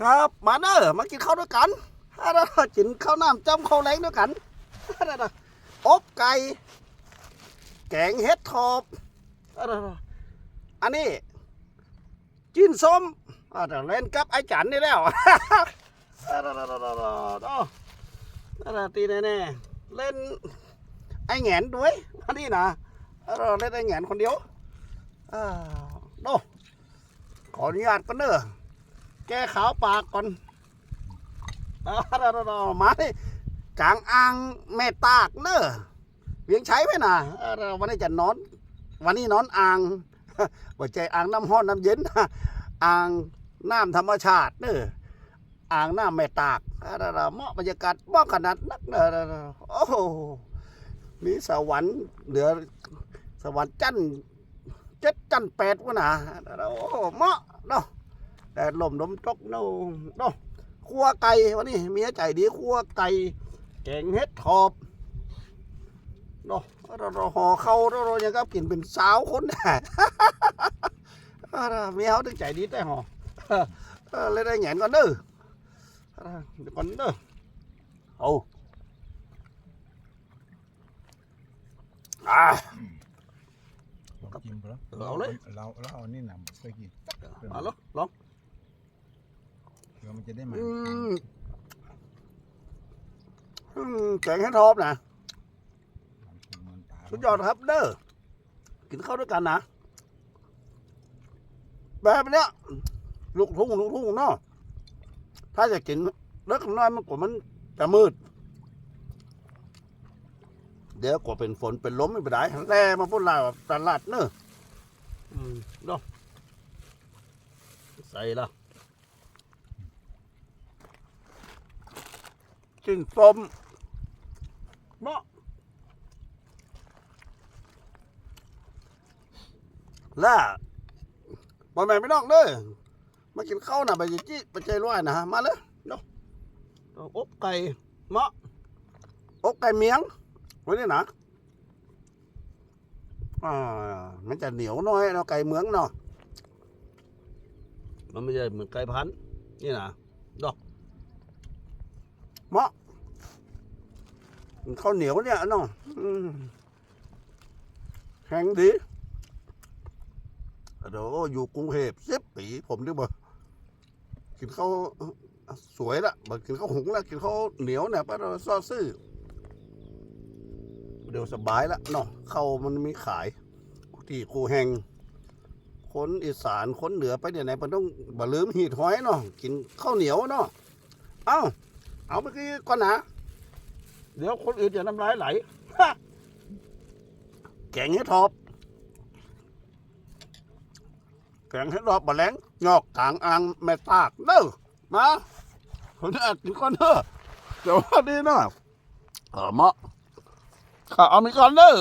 ครับมาเด้อมากินข้าวด้วยกันฮ่าเด้อกินข้าวน้ำจ้ำข้าวแรงด้วยกันฮ่าเด้อบไก่ แกงเห็ดทอบฮ่าเด้ออันนี้จิ้นส้มฮ่าเด้อเล่นกับไอ้จันนี่แล้วฮ่าเด้อเด้อเด้อเด้อเด้อเด้อฮ่าตีแน่ๆเล่นไอ้แหงนด้วยอันนี้นะฮ่าเล่นไอ้แหงนคนเดียวอ่าโดขออนุญาตกันเด้อ แก้ขาวปากก่อนเอามาดิจางอ่างแม่ตากเนอะเวียงใช้ไหมนะวันนี้จะนอน วันนี้นอนอ่างว่าใจอ่างน้ำห้อนน้ำเย็นอ่างน้ำธรรมชาติเนอะอ่างน้ำแม่ตากเอาเหมาะบรรยากาศเหมาะขนาดนักเนอะโอ้โหมีสวรรค์เหลือสวรรค์จันเจ็ดจันแปดวะนะโอ้โหเหมาะเนาะ แต่ลมลมตกโน่โน่คั่วไก่วันนี้เมียใจดีคั่วไก่แกงเห็ดทอบโน่เราเราห่อเข้าเราเรายังกับกินเป็นสาวคนแน่เมียเขาถึงใจดีแต่ห่อเออเลยได้แหงนก่อนเด้อเออเดี๋ยวก่อนเด้อเอาอ่าลองกินไปแล้วเอาเลยเราเราเอานี่นำไปกินมาลองลองเดี๋ยว มันจะได้มันอืมอืมแกงเห็ดทอบนะมันปลาสุดยอดครับ เด้อกินข้าวด้วยกันนะแบบเนี้ยลูกทุ่งลูกทุ่งเนาะถ้าจะกินเล็กน้อยมันกว่ามันจะมืด เดี๋ยวกว่าเป็นฝนเป็นลมไม่เป็นไรแล่มาพุ่นลาวตลาดเนอะอืมเนาะใส่ละ จิ้นส้มเนาะล่าบอลแม่ไม่ต้องเด้อมากินข้าวน่ะไปจี้ไปใจร้อยนะมาเลยเนาะเอาอบไก่เมาะอบไก่เมียงไว้นี่นะอ่ามันจะเหนียวหน้อยเนาะไก่เมืองเนาะมันไม่ใช่เหมือนไก่พันธุ์นี่นะดอกเมาะ ข้าวเหนียวเนี่ยนาะอืมแข็งดีเดี๋ยวอยู่กรุงเทพสิบปีผมนึกว่ากินข้าวสวยละบอกินข้าวหุงละกินข้าวเหนียวเนี่ยป้าเราซอซื่อเดี๋ยวสบายละเนาะข้าวมันมีขายที่คูแหงคนอีสานคนเหนือไปเดี๋ยไหนมันต้องบะลืมหีดห้อยเนาะกินข้าวเหนียวเนาะเอ้าเอาไปกี้ก่อนนะ เดี๋ยวคนอื่นจะน้ำลายไหลฮะแกงให้ทอบแกงให้รอบบะแหลงยอกกลางอ่างแม่ตากเด้อมาผมจะกินก่อนเด้อเดี๋ยวว่าดีเนาะเออเหมาะข้าเอามีก่อนเด้อ